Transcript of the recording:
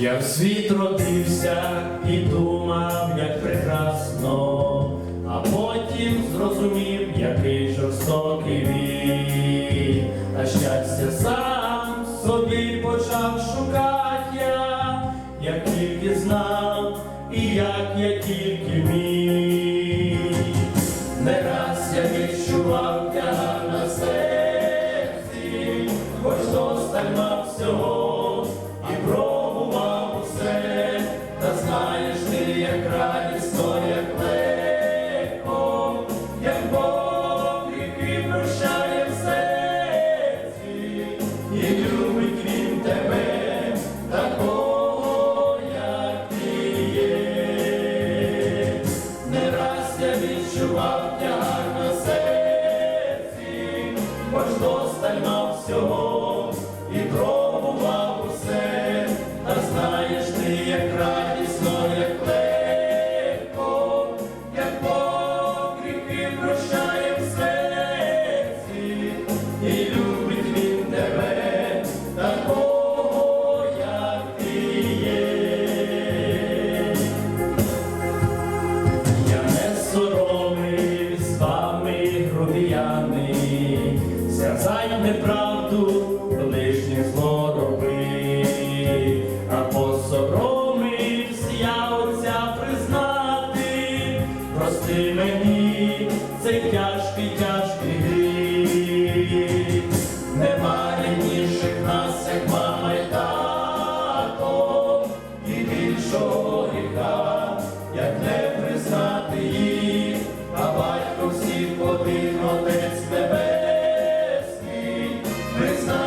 Я в світ родився і думав, як прекрасно, а потім зрозумів, який жорстокий він, а щастя сам собі почав шукати я, як тільки знав і як я тільки міг. Lord. alto. Praise